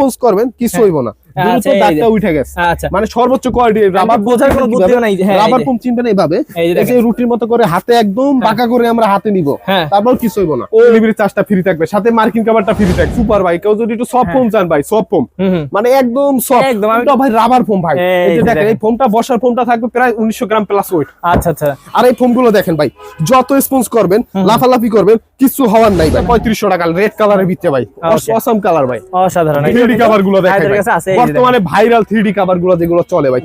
Sponge করবেন কিছু হ্যাঁ। হইব না আচ্ছা, দ্রুত এই যে। দাগটা উঠে গেছে। আচ্ছা। মানে সর্বোচ্চ কোয়ালিটি রাবার বোঝার কোনো বুদ্ধিও নাই রাবার পাম্প চিনবেন এইভাবে এই যে এই যে দেখেন। রুটির মতো করে হাতে একদম বাঁকা করে আমরা হাতে নিব। তারপর কিছু হইব না? ডেলিভারি চার্জটা ফ্রি থাকবে সাথে মার্কিন কাভারটা ফ্রি থাকবে। সুপার ভাই কেউ যদি একটু সফট। ফোম চান ভাই সফট ফোম হুম হুম। মানে একদম সফট একদম, ভাই রাবার ফোম ভাই। এই এই যে যে দেখেন দেখেন। এই ফোমটা বসার ফোমটা থাকবে প্রায় উনিশশো গ্রাম প্লাস ওয়েট আচ্ছা আচ্ছা। আর এই ফোমগুলো দেখেন ভাই যত স্পঞ্জ করবেন লাফালাফি করবেন কিছু হওয়ার নাই ভাই। পঁয়ত্রিশশো টাকা রেড কালারের ভিতরে ভাই। Okay. অসম কালার ভাই। অসাধারণ। কাভারগুলো দেখেন বর্তমানে ভাইরাল থ্রি কাভারগুলো যেগুলো চলে ভাই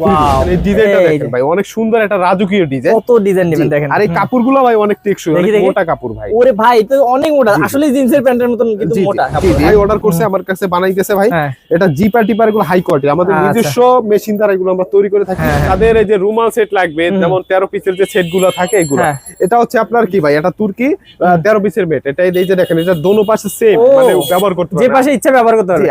এই ডিজাইনটা দেখেন ভাই অনেক সুন্দর একটা রাজকীয় ডিজাইন কত ডিজাইন নেবেন দেখেন। আর এই কাপড়গুলো ভাই অনেক টেকসই অনেক মোটা কাপড় ভাই। ওরে ভাই তো অনেক মোটা। আসলে জিন্সের প্যান্টের মতন কিন্তু মোটা ভাই অর্ডার করছে আমার কাছে বানাইতেছে ভাই। হ্যাঁ। এটা জিপার টিপারগুলো হাই কোয়ালিটি আমাদের আচ্ছা। নিজস্ব মেশিন দ্বারা এগুলো আমরা তৈরি করে থাকি। হ্যাঁ, হ্যাঁ। তাদের এই যে রুমাল সেট লাগবে যেমন তেরো পিসের যে সেটগুলো থাকে এগুলো। এটা হচ্ছে আপনার কি ভাই? এটা তুর্কি তেরো পিসের মেট এটা এই যে দেখেন এটা দোনো পাশে সেম মানে ব্যবহার করতে যে পাশে ইচ্ছা ব্যবহার করতে পারবে।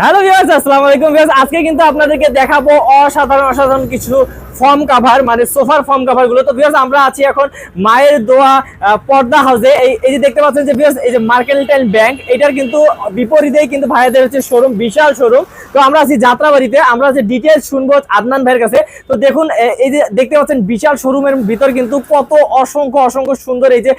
হ্যালো ভিউয়ার্স আসসালামু আলাইকুম ভিউয়ার্স। আজকে কিন্তু আপনাদেরকে দেখাবো অসাধারণ অসাধারণ কিছু ফর্ম কভার মানে সোফার ফর্ম কভারগুলো। তো ভিউয়ার্স আমরা আছি এখন মায়ের দোয়া পর্দা হাউসে এই এই যে দেখতে পাচ্ছেন যে ভিউয়ার্স এই যে মার্কেন্টাইল ব্যাংক এটার কিন্তু বিপরীতেই কিন্তু ভাইয়াদের হচ্ছে শোরুম বিশাল শোরুম তো আমরা আছি যাত্রাবাড়িতে, আমরা যে ডিটেলস শুনব আদনান ভাইয়ের কাছে। তো দেখুন এই যে দেখতে পাচ্ছেন বিশাল শোরুমের ভিতর কিন্তু কত অসংখ্য অসংখ্য সুন্দর এই যে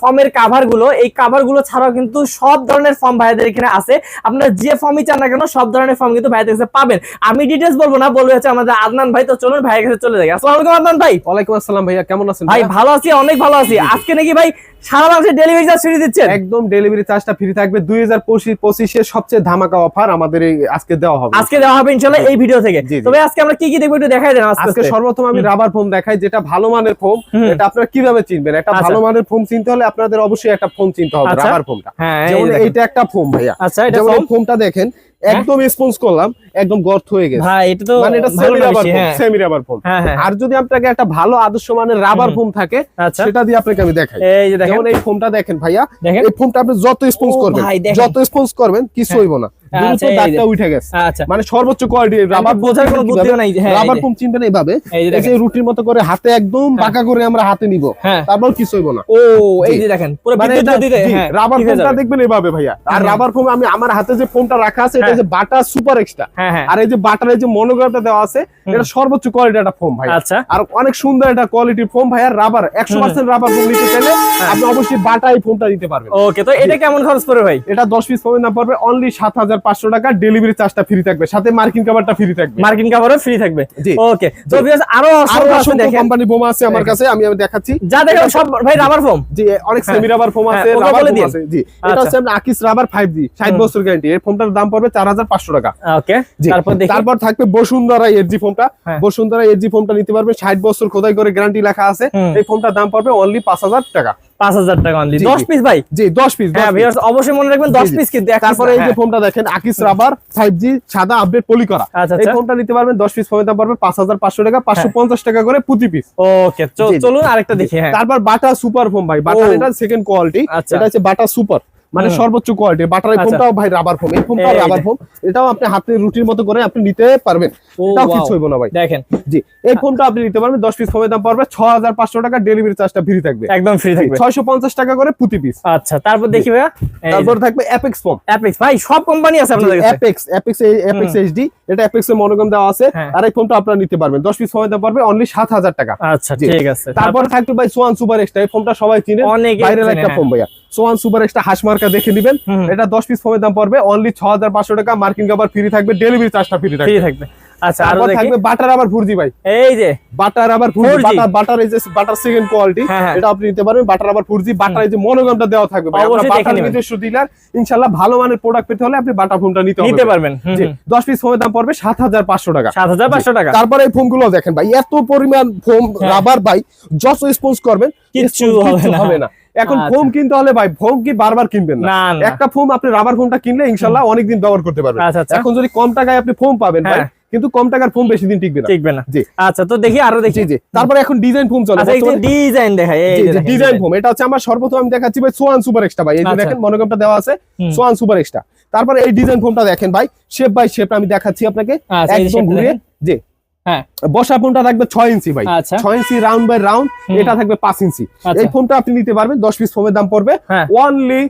ফর্মের কাভারগুলো। এই কাভারগুলো ছাড়াও কিন্তু সব ধরনের ফর্ম ভাইয়াদের এখানে আছে। আপনারা যে ফর্মই চান না কেন, সব ধরনের ফর্ম কিন্তু ভাইয়াদের কাছে পাবেন। আমি ডিটেলস বলব না, বলব হচ্ছে আমাদের আদনান ভাই। তো চলুন ভাইয়ের কাছে চলে যাই। আসসালামু আলাইকুম আদনান ভাই। ওয়ালাইকুম আসসালাম ভাইয়া কেমন আছেন ভাই ভালো আছি অনেক ভালো আছি। আজকে নাকি ভাই সারা বাংলাদেশে ডেলিভারি চার্জ ফ্রি দিচ্ছেন? একদম ডেলিভারি চার্জটা ফ্রি থাকবে। দুই হাজার পঁচিশ পঁচিশের সবচেয়ে ধামাকা অফার আমাদের আজকে দেওয়া হবে। আজকে দেওয়া হবে ইনশাল্লাহ এই ভিডিও থেকে। তবে আজকে আমরা কি কি দেখব একটু দেখাই দেন আজকে সর্বপ্রথম আমি রাবার ফোম দেখাই যেটা ভালো মানের ফোম এটা আপনারা কীভাবে চিনবেন? একটা আচ্ছা। ভালো মানের ফোম চিনতে হলে আপনাদের অবশ্যই একটা ফোম চিনতে হবে আচ্ছা। রাবার ফোমটা হ্যাঁ যেমন এইটা একটা ফোম ভাইয়া। আচ্ছা এটা ফোমটা দেখেন একদম স্পঞ্জ করলাম একদম গর্ত হয়ে গেছে। ভাই এটা তো মানে এটা সেমি রাবার হ্যাঁ। সেমি রাবার ফোম হ্যাঁ হ্যাঁ। আর যদি আপনাকে একটা ভালো আদর্শ মানের রাবার। ফোম থাকে আচ্ছা। সেটা দিয়ে আপনাকে আমি দেখাই। এই যে দেখেন। এই ফোমটা দেখেন ভাইয়া এই ফোমটা আপনি যত স্পঞ্জ করবেন যত স্পঞ্জ করবেন কিছু হ্যাঁ। হইব না। দ্রুত আচ্ছা, দাগটা উঠে গেছে। আচ্ছা। মানে সর্বোচ্চ কোয়ালিটি রাবার রাবার বোঝার কোনো বুদ্ধিও নাই রাবার যে। ফোম চিনবেন এইভাবে এই যে এই যে দেখেন। রুটির মতো করে হাতে একদম বাঁকা করে আমরা হাতে নিব। তারপর কিছু হইব না। ও এই যে দেখেন পুরো বিদ্যুৎ এটা- গতিতে জি, রাবার ফোমটা দেখবেন এইভাবে ভাইয়া। আর রাবার ফোম আমি আমার হাতে যে ফোমটা রাখা আছে এটা। যে বাটা সুপার এক্সট্রা আর এই যে বাটার এই যে মনোগ্রামটা দেওয়া আছে এটা সর্বোচ্চ কোয়ালিটি একটা ফোম ভাই আর অনেক সুন্দর একটা কোয়ালিটির ফোম ভাই আর রাবার একশো পার্সেন্ট রাবার ফোম নিতে চাইলে হ্যাঁ। আপনি অবশ্যই বাটা এই ফোমটা নিতে পারবেন। ওকে তো এটা কেমন খরচ পড়বে ভাই? এটা দশ পিস ফোমের দাম পড়বে অনলি সাত হাজার পাঁচশো টাকা ডেলিভারি চার্জটা ফ্রি থাকবে। সাথে মার্কিন কাভারটা ফ্রি থাকবে। মার্কিন কাভারও ফ্রি থাকবে। ওকে তো ভিউয়ার্স আরও অসংখ্য কোম্পানি বোমা আছে আমার কাছে আমি দেখাচ্ছি। যা দেখেন সব ভাই রাবার ফোম জি অনেক। সেমি রাবার ফোম আছে রাবার বলে ফোম আছে জি। এটা আচ্ছা। হচ্ছে আপনার আকিস রাবার ফাইভ জি ষাট হুম। বছর গ্যারান্টি এই ফোমটার দাম পড়বে চার হাজার পাঁচশো টাকা। ওকে। তারপর দেখি। তারপর থাকবে বসুন্ধরা এরজি ফোমটা হ্যাঁ। বসুন্ধরা এরজি ফোমটা নিতে পারবে ষাট বছর খোদাই করে গ্যারান্টি লেখা আছে। এই ফোমটার দাম পড়বে অনলি পাঁচ হাজার টাকা। পাঁচ হাজার টাকা অনলি দশ পিস ভাই? জি দশ পিস হ্যাঁ ভিউয়ার্স অবশ্যই মনে রাখবেন দশ। পিস কিন্তু তারপরে এই যে হ্যাঁ। ফোনটা দেখেন আকিস রাবার ফাইভ জি সাদা আপডেট পলি করা। আচ্ছা এই আচ্ছা ফোনটা নিতে পারবেন দশ পিস দাম পড়বে পাঁচ হাজার পাঁচশো টাকা পাঁচশো পঞ্চাশ টাকা করে প্রতি পিস ওকে জি, জি। চলুন আরেকটা দেখি হ্যাঁ। তারপর বাটা সুপার ফোন ভাই বাটা এটা সেকেন্ড কোয়ালিটি। এটা হচ্ছে বাটা সুপার মানে সর্বোচ্চ কোয়ালিটি বাটার। ফোনটাও ভাই রাবার ফোন এই ফোনটাও রাবার ফোন এটাও আপনি হাতে রুটির মতো করে আপনি নিতে পারবেন। ও, এটাও কিছু হইব না ভাই। দেখেন। জি এই ফোনটা আপনি নিতে পারবেন। দশ পিস ফোনের দাম পড়বে ছ হাজার পাঁচশো টাকা। ডেলিভারি চার্জটা ফ্রি থাকবে। একদম ফ্রি থাকবে। ছয়শো পঞ্চাশ টাকা করে প্রতি পিস আচ্ছা তারপর দেখি ভাইয়া। তারপর থাকবে অ্যাপেক্স ফোন অ্যাপেক্স ভাই সব কোম্পানি আছে আপনাদের কাছে? অ্যাপেক্স অ্যাপেক্স অ্যাপেক্স এইচডি এটা অ্যাপেক্স এর মনোগ্রাম দেওয়া আছে। হ্যাঁ। আর এই ফোনটা আপনারা নিতে পারবেন। 10 পিস ফোনের দাম পড়বে অনলি 7000 টাকা। আচ্ছা ঠিক আছে। তারপর থাকবে ভাই সোয়ান সুপার এক্সট্রা এই ফোনটা সবাই চিনে অনেকে ভাইরাল একটা হ্যাঁ। ফোন ভাইয়া। সোয়ান সুপার এক্সট্রা হাস মার্কা দেখে নেবেন এটা 10 পিস ফোনের দাম পড়বে অনলি 6500 টাকা মার্কিন কভার ফ্রি থাকবে ডেলিভারি চার্জটা ফ্রি থাকবে। থাকবে। আচ্ছা আরও থাকবে বাটার আবার ফুরজি ভাই। এই যে বাটার আবার ফুরজি 4G বাটার বাটার এই যে বাটার সেকেন্ড কোয়ালিটি হ্যাঁ, হ্যাঁ। এটা আপনি নিতে পারবেন বাটার আবার ফুরজি বাটার এই যে মনোগ্রামটা দেওয়া থাকবে ভাই। অবশ্যই আপনার বাটার নিজস্ব ডিলার ইনশাআল্লাহ ভালো মানের প্রোডাক্ট পেতে হলে আপনি নিতে নিতে পারবেন। হুম, জি হুম। 10 পিস ফোনের দাম পড়বে 7500 টাকা। সাত হাজার পাঁচশো টাকা। তারপরে এই ফোমগুলো দেখেন ভাই এত পরিমাণ ফোম হ্যাঁ। রাবার ভাই যত স্পঞ্জ করবেন sponge হবে না। এখন আচ্ছা। ফোম কিনতে হলে ভাই ফোম কি বারবার কিনবেন না? একটা ফোম আপনি রাবার ফোমটা কিনলে ইনশাল্লাহ অনেকদিন ব্যবহার করতে পারবেন। আচ্ছা, আচ্ছা। এখন যদি কম টাকায় আপনি ফোম পাবেন ভাই হ্যাঁ। কিন্তু কম টাকার ফোম বেশি দিন টিকবে না। টিকবে না। জি। আচ্ছা তো দেখি আরও দেখি। জি তারপরে এখন ডিজাইন ফোম চলে। আচ্ছা এই যে ডিজাইন দেখাই এই যে ডিজাইন ফোম। এটা হচ্ছে আমার সর্বপ্রথম আমি দেখাচ্ছি ভাই সোয়ান সুপার এক্সট্রা ভাই। এই যে। দেখেন মনোগ্রামটা দেওয়া আছে সোয়ান সুপার এক্সট্রা তারপরে এই ডিজাইন ফোমটা দেখেন ভাই শেপ বাই শেপ আমি দেখাচ্ছি আপনাকে। একদম দেখেন। জি। হ্যাঁ বসা ফোনটা থাকবে ছয় ইঞ্চি ভাই আচ্ছা। ছয় ইঞ্চি রাউন্ড বাই রাউন্ড এটা থাকবে পাঁচ ইঞ্চি আচ্ছা। এই ফোনটা আপনি নিতে পারবেন দশ পিস ফোনের দাম পড়বে হ্যাঁ। অনলি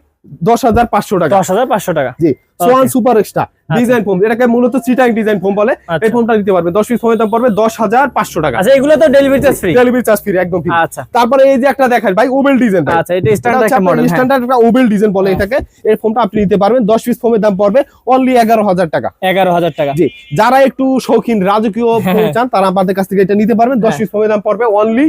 দশ হাজার পাঁচশো টাকা। দশ হাজার পাঁচশো টাকা। জি সোয়ান সুপার এক্সট্রা। ডিজাইন এটাকে মূলত চিটাং ডিজাইন বলে। আচ্ছা। এই ফোনটা নিতে পারবেন। দশ পিস দাম পড়বে দশ হাজার পাঁচশো টাকা। আচ্ছা এগুলো তো delivery charge free delivery charge free একদম ফ্রি আচ্ছা। তারপরে এই যে একটা দেখেন ভাই ওবেল ডিজাইন আচ্ছা এটা স্ট্যান্ডার্ড একটা মডেল স্ট্যান্ডার্ড একটা ওবেল ডিজাইন বলে হ্যাঁ। এটাকে। এই ফোনটা আপনি নিতে পারবেন। দশ পিস ফোনের দাম পড়বে অনলি এগারো হাজার টাকা। এগারো হাজার টাকা। জি যারা একটু শৌখিন রাজকীয় হ্যাঁ, হ্যাঁ। চান তারা আমাদের কাছ থেকে এটা নিতে পারবেন। দশ। পিস ফোনের দাম পড়বে অনলি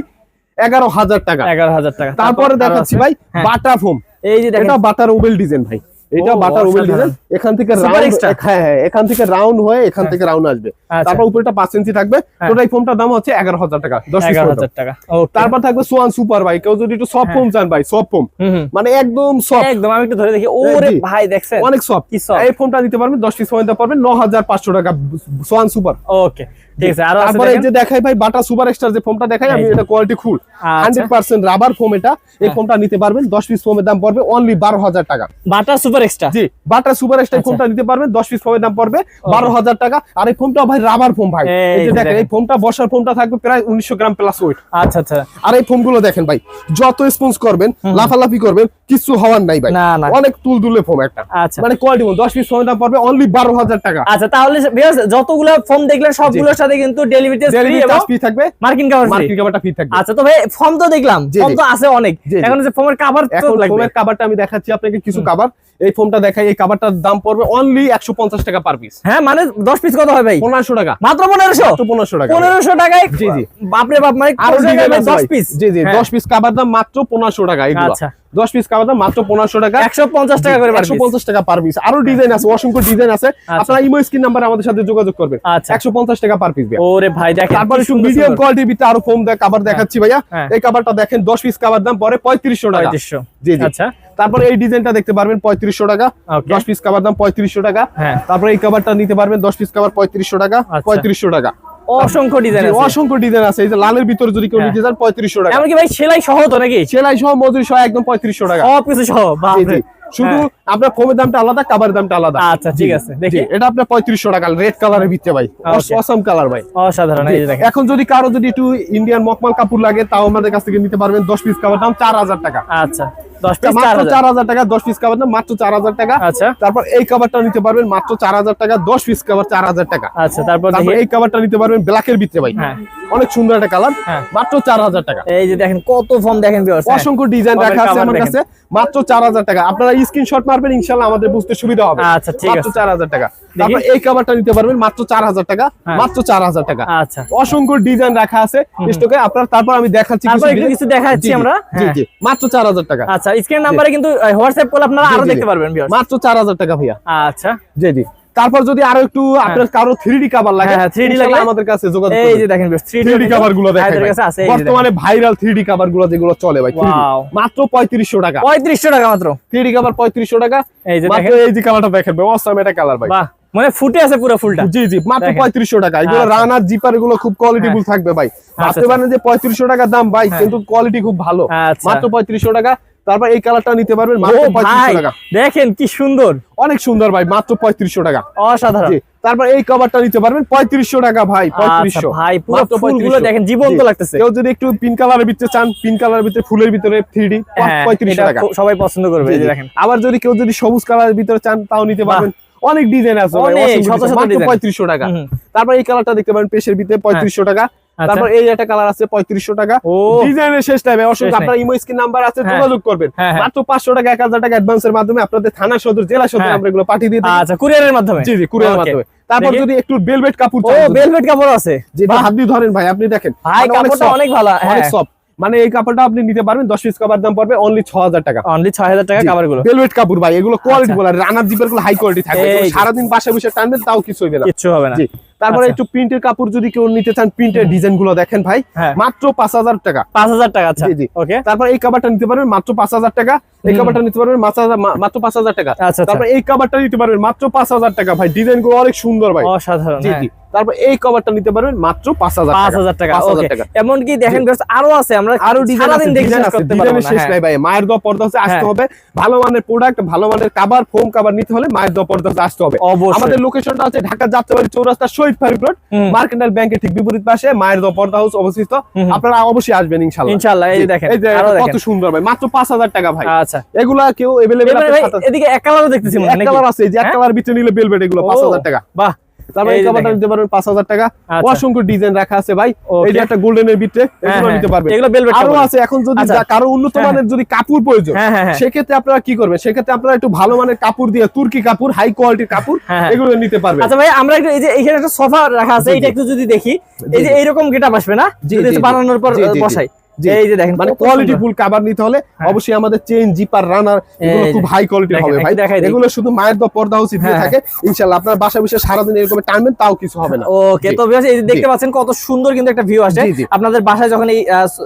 এগারো হাজার টাকা। এগারো হাজার টাকা। তারপরে দেখাচ্ছি ভাই। বাটা ফোম এই যে দেখেন এটা বাটার ওবেল ডিজাইন ভাই এটা ও, বাটার ওবেল অসাধারণ। ডিজাইন এখান থেকে Super রাউন্ড extra। হ্যাঁ হ্যাঁ এখান থেকে রাউন্ড হয়ে এখান হ্যাঁ। থেকে রাউন্ড আসবে আচ্ছা। তারপর উপরেটা পাঁচ ইঞ্চি থাকবে হ্যাঁ। টোটাল ফোনটার দাম হচ্ছে এগারো হাজার টাকা দশ। হাজার টাকা তারপর থাকবে সোয়ান সুপার ভাই কেউ যদি একটু সফট হ্যাঁ। ফোন চান ভাই সফট ফোন। মানে একদম সফট একদম আমি একটু ধরে দেখি ওরে। ভাই দেখছেন অনেক সফট? এই ফোনটা নিতে পারবেন দশ পিস ফোন পারবেন ন হাজার পাঁচশো টাকা সোয়ান সুপার ওকে ঠিক আছে আরও তারপরে এই যে দেখাই ভাই বাটা সুপার এক্সট্রা যে ফোনটা দেখাই আমি এটা কোয়ালিটি ফুল আচ্ছা। হান্ড্রেড পার্সেন্ট রাবার ফোম এটা এই হ্যাঁ। ফোনটা নিতে পারবেন দশ পিস ফোমের দাম পড়বে অনলি টাকা বাটার সুপার এক্সট্রা জি বাটা সুপার এক্সট্রা আচ্ছা। ফোনটা নিতে পারবেন দশ পিস ফোমের দাম পড়বে বারো হাজার টাকা আর এই ফোনটা ভাই রাবার ফোম ভাই। এই যে দেখেন। এই ফোনটা বসার ফোনটা থাকবে প্রায় উনিশশো গ্রাম প্লাস ওয়েট আচ্ছা আচ্ছা। আর এই ফোমগুলো দেখেন ভাই যত স্পন্স করবেন লাফালাফি করবেন কিছু হওয়ার নাই ভাই। অনেক তুল তুলে ফোম একটা। আচ্ছা। মানে কোয়ালিটি ফোন দশ পিস ফোমের দাম পড়বে অনলি বারো হাজার টাকা। আচ্ছা তাহলে viewers, যতগুলো ফর্ম দেখলেন সবগুলোর সাথে কিন্তু ডেলিভারি চার্জ ফ্রি থাকবে। মার্কিন কাভার ফ্রি মার্কেট কাভারটা ফ্রি থাকবে। আচ্ছা তো ভাই ফর্ম তো দেখলাম। জি, ফর্ম তো আছে অনেক। এখন যে ফর্মের কাভার তো লাগবে। ফোমের কাভারটা আমি দেখাচ্ছি আপনাকে কিছু কাভার এই ফোনটা দেখাই এই কাভারটার দাম পড়বে অনলি একশো পঞ্চাশ টাকা পার পিস হ্যাঁ মানে দশ পিস কত হয় ভাই? পনেরোশো টাকা মাত্র পনেরোশো পনেরোশো টাকা পনেরোশো টাকায় জি, জি। বাপরে বাপ মানে দশ পিস জি জি হ্যাঁ। দশ পিস কাবার দাম মাত্র পনেরোশো টাকা আচ্ছা। দশ পিস কাভার দাম মাত্র পনেরোশো টাকা। একশো পঞ্চাশ টাকা করে একশো পঞ্চাশ টাকা পার পিস আরও ডিজাইন আছে অসংখ্য ডিজাইন আছে। আপনারা ইমো স্ক্রিন নাম্বার আমাদের সাথে যোগাযোগ করবেন। আচ্ছা। একশো পঞ্চাশ টাকা পার পিস ওরে ভাই দেখেন তারপর একটু মিডিয়াম সুন্দর। কোয়ালিটির ভিতরে আরও ফোম দেয় কাভার দেখাচ্ছি ভাইয়া। হ্যাঁ। এই কাভারটা দেখেন দশ পিস কাভার দাম পরে পঁয়ত্রিশশো টাকা। জি জি। আচ্ছা। তারপর এই ডিজাইনটা দেখতে পারবেন পঁয়ত্রিশশো টাকা। দশ পিস কাভার দাম পঁয়ত্রিশশো টাকা। হ্যাঁ। তারপর এই কাভারটা নিতে পারবেন দশ পিস কাভার পঁয়ত্রিশশো টাকা। আচ্ছা। পঁয়ত্রিশশো টাকা। অসংখ্য ডিজাইন আছে। অসংখ্য ডিজাইন আছে। এই যে লালের ভিতরে যদি কেউ হ্যাঁ। নিতে চান পঁয়ত্রিশশো টাকা। এমনকি ভাই সেলাই সহ তো নাকি? সেলাই সহ মজুরি সহ একদম পঁয়ত্রিশশো টাকা। সব কিছু সহ শুধু আপনার ফোমের দামটা আলাদা কাভারের দামটা আলাদা। আচ্ছা, ঠিক আছে, দেখি। এটা আপনার পঁয়ত্রিশশো টাকা রেড কালারের ভিতরে ভাই। অসম কালার ভাই। অসাধারণ এখন যদি কারও যদি একটু ইন্ডিয়ান মকমাল কাপড় লাগে তাও আমাদের কাছ থেকে নিতে পারবেন। দশ পিস কাভার দাম চার হাজার টাকা। আচ্ছা দশ পিস চার মাত্র হাজার। চার হাজার টাকা দশ পিস কাভার দাম মাত্র চার হাজার টাকা। আচ্ছা। তারপর এই কাভারটা নিতে পারবেন মাত্র চার হাজার টাকা দশ পিস কাভার চার হাজার টাকা। আচ্ছা তারপর তারপর এই কাভারটা নিতে পারবেন ব্ল্যাকের ভিতরে ভাই। অনেক সুন্দর একটা কালার। মাত্র চার হাজার টাকা। এই যে দেখেন কত ফর্ম দেখেন। অসংখ্য ডিজাইন রাখা আছে আমার কাছে মাত্র চার হাজার টাকা। আপনারা স্ক্রিনশট মারবেন ইনশাল্লাহ আমাদের বুঝতে সুবিধা হবে। আচ্ছা, ঠিক আছে। চার হাজার টাকা। তারপর এই কাভারটা নিতে পারবেন মাত্র চার হাজার টাকা। হ্যাঁ। মাত্র চার হাজার টাকা। আচ্ছা। অসংখ্য ডিজাইন রাখা আছে স্টকে আপনার তারপর আমি দেখাচ্ছি কিছু দেখাচ্ছি আমরা। জি হ্যাঁ। জি। মাত্র চার হাজার টাকা। আচ্ছা স্ক্রিন নাম্বারে কিন্তু হোয়াটসঅ্যাপ করলে আপনারা আরও দেখতে পারবেন। মাত্র চার হাজার টাকা ভাইয়া। আচ্ছা। জি জি। তারপর যদি আরও একটু আপনার কারও থ্রি ডি কাভার লাগে হ্যাঁ, হ্যাঁ, 3D ইনশাআল্লাহ আমাদের কাছে যোগাযোগ এই যে দেখেন থ্রি ডি কাভারগুলো দেখেন। বর্তমানে ভাইরাল থ্রি ডি কাভারগুলো যেগুলো চলে ভাই মাত্র পঁয়ত্রিশশো টাকা। পঁয়ত্রিশশো টাকা মাত্র। থ্রি ডি কাভার পঁয়ত্রিশশো টাকা। এই যে মাত্র এই যে কালারটা দেখেন ভাই অসাম এটা কালার ভাই। মানে ফুটে আছে পুরো ফুলটা। জি জি মাত্র পঁয়ত্রিশশো টাকা। এগুলো আচ্ছা। রানার জিপার এগুলো খুব কোয়ালিটিফুল থাকবে ভাই। ভাবতে আচ্ছা। পারেন যে পঁয়ত্রিশশো টাকা দাম ভাই কিন্তু কোয়ালিটি খুব ভালো। আচ্ছা। মাত্র পঁয়ত্রিশশো টাকা। তারপর এই কালারটা নিতে পারবেন মাত্র পঁয়ত্রিশশো টাকা। দেখেন কি সুন্দর। অনেক সুন্দর ভাই মাত্র পঁয়ত্রিশশো টাকা। অসাধারণ। তারপর এই কভারটা নিতে পারবেন পঁয়ত্রিশশো টাকা ভাই আচ্ছা পঁয়ত্রিশশো। ভাই পুরো মাত্র ফুলগুলো 3500 দেখেন জীবন্ত। লাগতেছে। কেউ যদি একটু পিঙ্ক কালারের ভিতরে চান পিঙ্ক কালারের ভিতরে ফুলের ভিতরে থ্রি ডি হ্যাঁ, পঁয়ত্রিশশো টাকা। সবাই পছন্দ করবে। দেখেন। আবার যদি কেউ যদি সবুজ কালারের ভিতরে চান তাও নিতে। পারবেন। অনেক ডিজাইন আছে। পঁয়ত্রিশশো টাকা। তারপর এই কালারটা দেখতে পারেন পেশের ভিতরে পঁয়ত্রিশশো টাকা। তারপর এই একটা কালার আছে পঁয়ত্রিশশো টাকা। ডিজাইনের শেষ টাইমে অসংখ্য আপনার ইমো স্ক্রিন নাম্বার আছে হ্যাঁ। যোগাযোগ করবেন। হ্যাঁ, হ্যাঁ। মাত্র পাঁচশো টাকা এক হাজার টাকা অ্যাডভান্সের মাধ্যমে আপনাদের থানা সদর জেলা সদর। আমরা এগুলো পাঠিয়ে দিয়ে আচ্ছা কুরিয়ারের মাধ্যমে? জি জি কুরিয়ার Okay. মাধ্যমে। তারপর যদি একটু বেলভেট কাপড় ও ভেলভেট কাপড় আছে। যেটা দিয়ে ধরেন ভাই আপনি দেখেন। ভাই মানে কাপড়টা অনেক ভালো। অনেক হ্যাঁ। সফট মানে এই কাপড়টা আপনি নিতে পারবেন দশ পিস কাপড় দাম পড়বে অনলি ছ হাজার টাকা। অনলি ছয় হাজার টাকা কাপড়গুলো ভেলভেট কাপড় ভাই এগুলো কোয়ালিটি আচ্ছা। বলে রানার জিপেরগুলো হাই কোয়ালিটি থাকবে। যে। সারাদিন বাসা বসে টানবেন তাও কিছু হইবে না। কিচ্ছু হবে না। তারপরে আচ্ছা। একটু প্রিন্টের কাপড় যদি কেউ নিতে চান প্রিন্টের ডিজাইনগুলো দেখেন ভাই হ্যাঁ। মাত্র পাঁচ হাজার টাকা। পাঁচ হাজার টাকা আচ্ছা। জি, জি। ওকে তারপর এই কাবারটা নিতে পারবেন মাত্র পাঁচ হাজার টাকা। এই কাবারটা নিতে পারবেন মাত্র পাঁচ হাজার টাকা। আচ্ছা। তারপর এই কাবারটা নিতে পারবেন মাত্র পাঁচ হাজার টাকা। ভাই ডিজাইনগুলো অনেক সুন্দর ভাই। অসাধারণ জি হ্যাঁ। জি। তারপর এই কভারটা নিতে পারবেন মাত্র পাঁচ হাজার পাঁচ হাজার টাকা এমনকি দেখেন আরও আছে আমরা আরও ডিজাইন শেষ আছে। করতে পারব ডিজাইনের না, শেষ হ্যাঁ। নাই ভাই মায়ের দোয়া পর্দা হচ্ছে আসতে। হবে। ভালো মানের প্রোডাক্ট ভালো মানের কাবার ফোম কাবার নিতে হলে মায়ের দোয়া পর্দা আসতে হবে। অবশ্যই। আমাদের লোকেশনটা আছে ঢাকা যাত্রাবাড়ি চৌরাস্তা শহীদ ফারুক রোড মার্কেন্টাইল ব্যাংকের ঠিক বিপরীত পাশে মায়ের পর্দা হাউস অবস্থিত। আপনারা অবশ্যই আসবেন ইনশাল্লাহ ইনশাআল্লাহ এই দেখেন এই যে কত সুন্দর ভাই মাত্র পাঁচ হাজার টাকা ভাই। আচ্ছা। এগুলা কেউ এবারে এদিকে এক কালারও দেখতেছি মনে এক কালার আছে এই যে এক হ্যাঁ? কালার ভিতরে নিলে বেলবেট এগুলো ও, পাঁচ হাজার টাকা। বাহ। তারপরে এই কাভারটা। নিতে পারবেন টাকা আচ্ছা। অসংখ্য ডিজাইন রাখা আছে ভাই এই যে একটা গোল্ডেনের ভিতরে হ্যাঁ, এগুলো হ্যাঁ। নিতে পারবেন এগুলো velvet আরও আছে এখন যদি আচ্ছা। কারও উন্নত হ্যাঁ, মানের যদি কাপড় প্রয়োজন। সেক্ষেত্রে আপনারা কি করবেন সেক্ষেত্রে আপনারা একটু ভালো মানের কাপড় দিয়ে তুর্কি কাপড় হাই কোয়ালিটির কাপড়। এগুলো নিতে পারবেন আচ্ছা ভাই আমরা এই যে এখানে একটা সোফা রাখা আছে এটা একটু যদি দেখি এই যে এইরকম গেটআপ আসবে না। বানানোর পর। বসাই। এই যে দেখেন মানে কোয়ালিটি ফুল কাভার নিতে হলে হ্যাঁ। অবশ্যই আমাদের চেইন জিপার রানার এগুলো খুব হাই কোয়ালিটির দেখেন, হবে ভাই। এগুলো শুধু মায়ের পর্দা হাউসে দিয়ে হ্যাঁ, থাকে। ইনশাআল্লাহ আপনার বাসা বসে সারাদিন এরকম টানবেন তাও কিছু হবে না। ওকে তো এই দেখতে পাচ্ছেন কত সুন্দর কিন্তু একটা ভিউ আসে। আপনাদের বাসায় যখন এই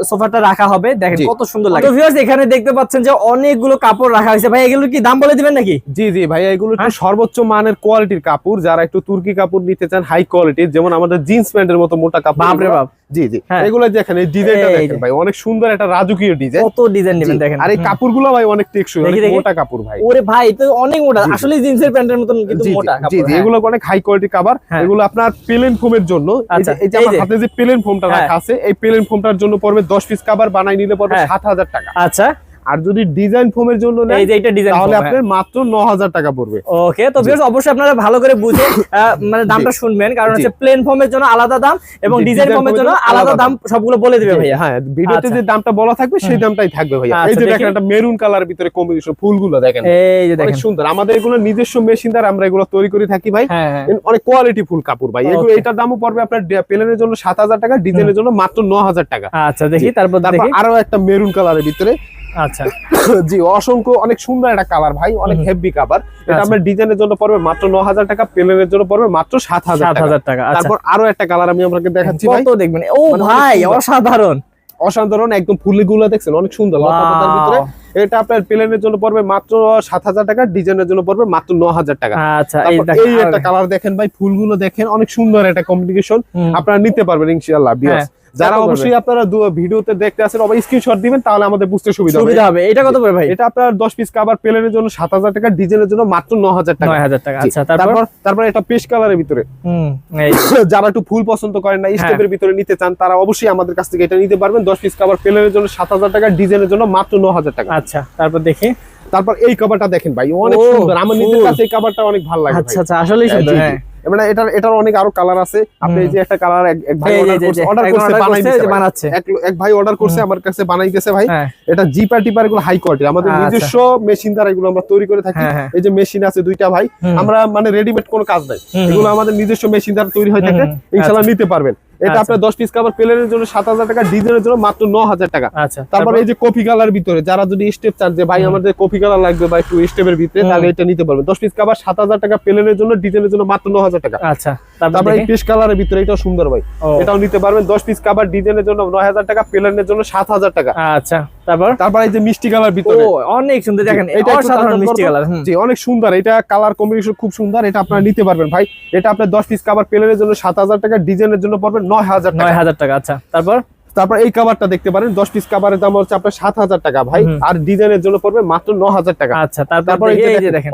সোফাটা রাখা হবে দেখেন কত সুন্দর লাগে। তো ভিউয়ার্স এখানে দেখতে পাচ্ছেন যে অনেকগুলো কাপড় রাখা হয়েছে। ভাই এগুলো কি দাম বলে দিবেন নাকি? জি জি ভাইয়া এগুলো একটু হ্যাঁ? সর্বোচ্চ মানের কোয়ালিটির কাপড়। যারা একটু তুর্কি কাপড় নিতে চান হাই কোয়ালিটির যেমন আমাদের জিন্স প্যান্টের মতো মোটা কাপড় বাপ। জি জি। হ্যাঁ। এগুলো দেখেন এই ডিজাইনটা দেখেন ভাই অনেক সুন্দর একটা রাজকীয় ডিজাইন কত ডিজাইন নেবেন দেখেন। আর এই কাপড়গুলো ভাই অনেক টেকসই দেখি, অনেক মোটা কাপড় ভাই। ওরে ভাই তো অনেক মোটা। আসলে জিন্সের প্যান্টের মতন কিন্তু মোটা কাপড় জি হ্যাঁ। এগুলো অনেক হাই কোয়ালিটি কাভার হ্যাঁ। এগুলো আপনার প্লেন ফোমের জন্য। এই আচ্ছা, যে- আমার হাতে যে প্লেন ফোমটা। রাখা আছে এই প্লেন ফোমটার জন্য পড়বে 10 পিস কভার বানাই নিলে পড়বে সাত 7000 টাকা। আচ্ছা। আর যদি ডিজাইন ফোমের জন্য এই যে এটা ডিজাইন তাহলে আপনার মাত্র 9000 টাকা পড়বে। ওকে তো ভিউয়ার্স অবশ্যই আপনারা ভালো করে বুঝে মানে দামটা শুনবেন কারণ হচ্ছে প্লেন ফর্মের জন্য আলাদা দাম এবং ডিজাইন এর জন্য আলাদা দাম সবগুলো বলে দিবে ভাইয়া। হ্যাঁ ভিডিওতে আচ্ছা। যে দামটা বলা থাকবে সেই দামটাই থাকবে ভাইয়া। আচ্ছা, এই যে দেখেন একটা মেরুন কালারের ভিতরে কম্বিনেশন ফুলগুলো দেখেন। এই যে দেখেন। সুন্দর। আমাদের এগুলো নিজস্ব মেশিন দ্বারা আমরা এগুলো তৈরি করে থাকি ভাই। হ্যাঁ হ্যাঁ। অনেক কোয়ালিটি ফুল কাপড় ভাই। এগুলো এটার দামও পড়বে আপনার প্লেনের জন্য সাত হাজার টাকা ডিজাইনের জন্য মাত্র ন হাজার টাকা। আচ্ছা দেখি তারপর তারপর দেখি। আরও একটা মেরুন কালারের ভিতরে আচ্ছা। জি অসংখ্য অনেক সুন্দর একটা কালার ভাই অনেক। হেভি কালার এটা আচ্ছা। আপনার ডিজাইনের জন্য পড়বে মাত্র ন হাজার টাকা প্লেনের জন্য পড়বে মাত্র সাত হাজার সাত টাকা। আচ্ছা। তারপর আরও একটা কালার আমি আপনাকে দেখাচ্ছি ভাই। কত দেখবেন? ও মানে ভাই অসাধারণ। অসাধারণ একদম ফুলগুলো দেখছেন অনেক সুন্দর লতা পাতার Wow. ভিতরে। এটা আপনার প্লেনের জন্য পড়বে মাত্র সাত হাজার টাকা ডিজাইনের জন্য পড়বে মাত্র ন হাজার টাকা। আচ্ছা এই একটা কালার দেখেন ভাই ফুলগুলো দেখেন অনেক সুন্দর একটা কম্বিনেশন হুম। আপনারা নিতে পারবেন হ্যাঁ, যারা অবশ্যই আপনারা ভিডিওতে দেখতে আসেন অবশ্যই স্ক্রিনশট দিবেন তাহলে আমাদের বুঝতে সুবিধা হবে। সুবিধা হবে। এটা কত পড়বে ভাই? এটা আপনার 10 পিস কাভার প্লেনের জন্য 7000 টাকা ডিজাইনের জন্য মাত্র 9000 টাকা। নয় হাজার টাকা। জি। আচ্ছা তারপর? তারপর এটা পেশ কালারের ভিতরে। হুম যারা একটু ফুল পছন্দ করেন না স্টেপের ভিতরে নিতে চান তারা অবশ্যই আমাদের কাছ থেকে এটা নিতে পারবেন। 10 পিস কাভার প্লেনের জন্য 7000 টাকা ডিজাইনের জন্য মাত্র 9000 টাকা। আচ্ছা তারপর দেখি। তারপর এই কভারটা দেখেন ভাই অনেক সুন্দর। আমার নিজের কাছে এই কভারটা অনেক ভালো লাগে আচ্ছা আচ্ছা আসলেই সুন্দর। জি, জি। হ্যাঁ। মানে এটার এটার অনেক আরও কালার আছে। আপনি এই যে একটা কালার এক ভাই অর্ডার করছে। বানাচ্ছে। এক ভাই অর্ডার করছে আমার কাছে বানাই গেছে ভাই। হ্যাঁ। এটা জিপার টিপার এগুলো হাই কোয়ালিটি আমাদের আচ্ছা। নিজস্ব মেশিন দ্বারা এগুলো আমরা তৈরি করে থাকি। হ্যাঁ, হ্যাঁ। এই যে মেশিন আছে দুইটা ভাই আমরা মানে রেডিমেড কোনো কাজ নাই। এগুলো আমাদের নিজস্ব মেশিন দ্বারা তৈরি হয়ে থাকে। ইনশাআল্লাহ নিতে পারবেন। এটা আচ্ছা। আপনার দশ পিস কাভার প্লেনের জন্য সাত হাজার টাকা ডিজাইনের জন্য মাত্র 9000 টাকা। আচ্ছা তারপর এই যে কফি কালার ভিতরে যারা যদি স্টেপ চান যে ভাই। আমাদের কফি কালার লাগবে বা একটু স্টেপের ভিতরে তাহলে এটা নিতে পারবেন। দশ পিস কাভার সাত হাজার টাকা প্লেনের জন্য ডিজাইনের জন্য মাত্র ন হাজার টাকা। আচ্ছা তারপর এই পিস কালারের ভিতরে এটাও সুন্দর ভাই। এটাও নিতে পারবেন। দশ পিস কাভার ডিজাইনের জন্য নয় হাজার টাকা প্লেনের জন্য সাত হাজার টাকা। আচ্ছা। তারপর? তারপর এই যে মিষ্টি কালার ভিতরে। অনেক সুন্দর দেখেন এটা অসাধারণ মিষ্টি কালার জি অনেক সুন্দর এটা কালার কম্বিনেশন খুব সুন্দর এটা আপনারা নিতে পারবেন। ভাই এটা আপনার দশ পিস কাভার পেলের জন্য সাত হাজার টাকা ডিজাইনের জন্য পড়বে নয় হাজার টাকা। নয় হাজার টাকা আচ্ছা তারপর? তারপর এই কাভারটা দেখতে পারেন দশ পিস কাভারের দাম হচ্ছে আপনার সাত হাজার টাকা ভাই আর ডিজাইনের জন্য পড়বে মাত্র ন হাজার টাকা। আচ্ছা তারপর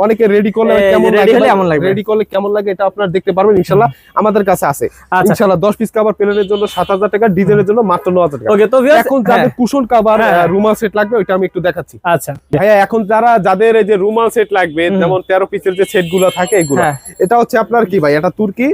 অনেকে রেডি করলে কেমন লাগবে। রেডি করলে কেমন লাগে এটা আপনারা দেখতে পারবেন ইনশাল্লাহ আমাদের কাছে আছে। আচ্ছা। ইনশাল্লাহ দশ পিস কাভার প্লেনের জন্য সাত হাজার টাকা ডিজাইনের জন্য মাত্র ন হাজার টাকা এখন হ্যাঁ, যাদের কুশন কাভার। রুমাল সেট লাগবে ওইটা আমি একটু দেখাচ্ছি। আচ্ছা। ভাইয়া এখন যারা যাদের এই যে রুমাল সেট লাগবে যেমন তেরো পিসের যে সেটগুলো থাকে এগুলো হ্যাঁ। এটা হচ্ছে আপনার কি ভাই? এটা তুর্কি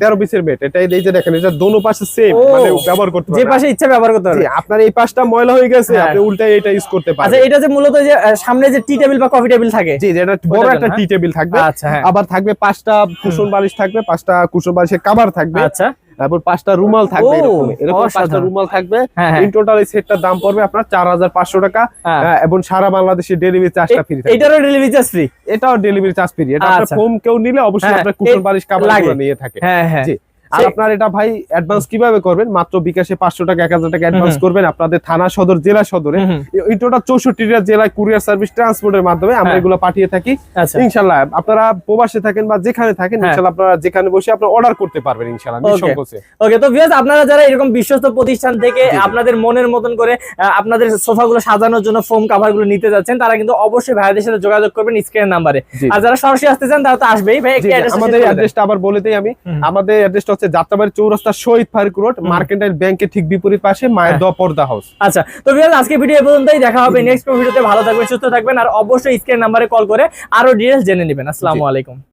তেরো পিসের মেট এটা এই যে দেখেন এটা দোনো পাশে সেম মানে ব্যবহার করতে যে পাশে ইচ্ছা ব্যবহার করতে জি, আপনার এই পাশটা ময়লা হয়ে গেছে হ্যাঁ। আপনি উল্টাই এটা ইউজ করতে আচ্ছা এটা যে মূলত যে সামনে যে টি টেবিল বা কফি টেবিল থাকে জি যেটা বড় একটা টি টেবিল থাকবে। আচ্ছা হ্যাঁ। আবার থাকবে পাঁচটা কুশন বালিশ থাকবে পাঁচটা কুশন বালিশের কাভার থাকবে। আচ্ছা। তারপর পাঁচটা রুমাল থাকবে এরকম পাঁচটা রুমাল থাকবে। হ্যাঁ হ্যাঁ। ইন টোটাল এই সেটটার দাম পড়বে আপনার চার হাজার পাঁচশো টাকা হ্যাঁ। এবং সারা বাংলাদেশে ডেলিভারি চার্জটা ফ্রি এটারও ডেলিভারি চার্জ ফ্রি এটাও ডেলিভারি চার্জ ফ্রি এটা আপনার আচ্ছা। ফোম কেউ নিলে অবশ্যই হ্যাঁ, আপনার কুশন বালিশ লাগে। নিয়ে থাকে। হ্যাঁ হ্যাঁ। আর আপনার এটা ভাই অ্যাডভান্স কীভাবে করবেন? মাত্র বিকাশে পাঁচশো টাকা এক হাজার টাকা অ্যাডভান্স করবেন আপনাদের থানা সদর জেলা সদরে। টোটাল চৌষট্টিটা জেলায় কুরিয়ার সার্ভিস ট্রান্সপোর্টের মাধ্যমে আমরা হ্যাঁ। এগুলো পাঠিয়ে থাকি। আচ্ছা। ইনশাল্লাহ আপনারা প্রবাসে থাকেন বা যেখানে থাকেন হ্যাঁ। ইনশাল্লাহ আপনারা যেখানে বসে আপনারা অর্ডার করতে পারবেন ইনশাল্লাহ নিঃসংকোচে ওকে তো ভিউয়ার্স আপনারা যারা এরকম বিশ্বস্ত প্রতিষ্ঠান থেকে। আপনাদের মনের মতন করে আপনাদের সোফাগুলো সাজানোর জন্য ফোম কাভারগুলো নিতে যাচ্ছেন তারা কিন্তু অবশ্যই ভাইয়াদের সাথে যোগাযোগ করবেন স্ক্রিনের নাম্বারে আর যারা সরাসরি আসতে চান তারা তো আসবেই ভাই আমাদের। অ্যাড্রেসটা আবার বলে দেই আমি। আমাদের অ্যাড্রেসটা হচ্ছে যাত্রাবাড়ি চৌরাস্তা শহীদ ফারুক রোড মার্কেন্টাইল ব্যাংকের ঠিক বিপরীত পাশে মায়ের দপর্দা পর্দা হাউস আচ্ছা তো বিয়াল আজকে ভিডিও পর্যন্তই। দেখা হবে নেক্সট ভিডিওতে। ভালো থাকবেন সুস্থ থাকবেন আর অবশ্যই স্ক্রিন নাম্বারে কল করে আরও ডিটেলস জেনে নেবেন। আসসালামু আলাইকুম।